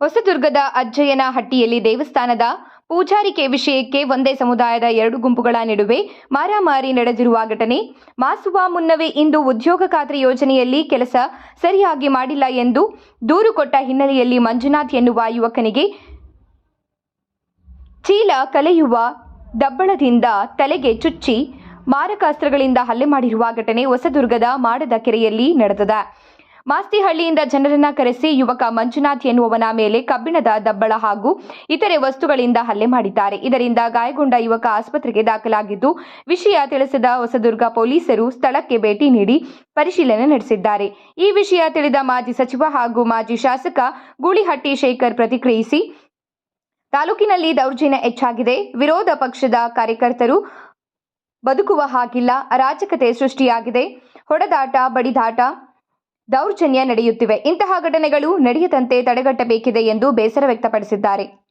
ಹೊಸದುರ್ಗದ ಅಜ್ಜಯ್ಯನ ಹಟ್ಟಿಯಲ್ಲಿ ದೇವಸ್ಥಾನದ ಪೂಜಾರಿಕೆ ವಿಷಯಕ್ಕೆ ಒಂದೇ ಸಮುದಾಯದ ಎರಡು ಗುಂಪುಗಳ ನಡುವೆ ಮಾರಾಮಾರಿ ನಡೆದಿರುವ ಘಟನೆ. ಮಾಸುವ ಮುನ್ನವೇ ಇಂದು ಉದ್ಯೋಗ ಖಾತ್ರಿ ಯೋಜನೆಯಲ್ಲಿ ಕೆಲಸ ಸರಿಯಾಗಿ ಮಾಡಿಲ್ಲ ಎಂದು ದೂರು ಕೊಟ್ಟ ಹಿನ್ನೆಲೆಯಲ್ಲಿ ಮಂಜುನಾಥ್ ಎನ್ನುವ ಯುವಕನಿಗೆ ಚೀಲ ಕಲೆಯುವ ದಬ್ಬಳದಿಂದ ತಲೆಗೆ ಚುಚ್ಚಿ ಮಾರಕಾಸ್ತ್ರಗಳಿಂದ ಹಲ್ಲೆ ಮಾಡಿರುವ ಘಟನೆ ಹೊಸದುರ್ಗದ ಮಾಡದ ಕೆರೆಯಲ್ಲಿ ನಡೆದಿದೆ. ಮಾಸ್ತಿಹಳ್ಳಿಯಿಂದ ಜನರನ್ನ ಕರೆಸಿ ಯುವಕ ಮಂಜುನಾಥ್ ಎನ್ನುವವನ ಮೇಲೆ ಕಬ್ಬಿಣದ ದಬ್ಬಳ ಹಾಗೂ ಇತರೆ ವಸ್ತುಗಳಿಂದ ಹಲ್ಲೆ ಮಾಡಿದ್ದಾರೆ. ಇದರಿಂದ ಗಾಯಗೊಂಡ ಯುವಕ ಆಸ್ಪತ್ರೆಗೆ ದಾಖಲಾಗಿದ್ದು, ವಿಷಯ ತಿಳಿಸಿದ ಹೊಸದುರ್ಗ ಪೊಲೀಸರು ಸ್ಥಳಕ್ಕೆ ಭೇಟಿ ನೀಡಿ ಪರಿಶೀಲನೆ ನಡೆಸಿದ್ದಾರೆ. ಈ ವಿಷಯ ತಿಳಿದ ಮಾಜಿ ಸಚಿವ ಹಾಗೂ ಮಾಜಿ ಶಾಸಕ ಗೂಳಿಹಟ್ಟಿ ಶೇಖರ್ ಪ್ರತಿಕ್ರಿಯಿಸಿ, ತಾಲೂಕಿನಲ್ಲಿ ದೌರ್ಜನ್ಯ ಹೆಚ್ಚಾಗಿದೆ. ವಿರೋಧ ಪಕ್ಷದ ಕಾರ್ಯಕರ್ತರು ಬದುಕುವ ಹಾಗಿಲ್ಲ. ಅರಾಜಕತೆ ಸೃಷ್ಟಿಯಾಗಿದೆ. ಹೊಡೆದಾಟ, ಬಡಿದಾಟ ದೌರ್ಜನ್ಯ ನಡೆಯುತ್ತಿವೆ. ಇಂತಹ ಘಟನೆಗಳು ನಡೆಯದಂತೆ ತಡೆಗಟ್ಟಬೇಕಿದೆ ಎಂದು ಬೇಸರ ವ್ಯಕ್ತಪಡಿಸಿದ್ದಾರೆ.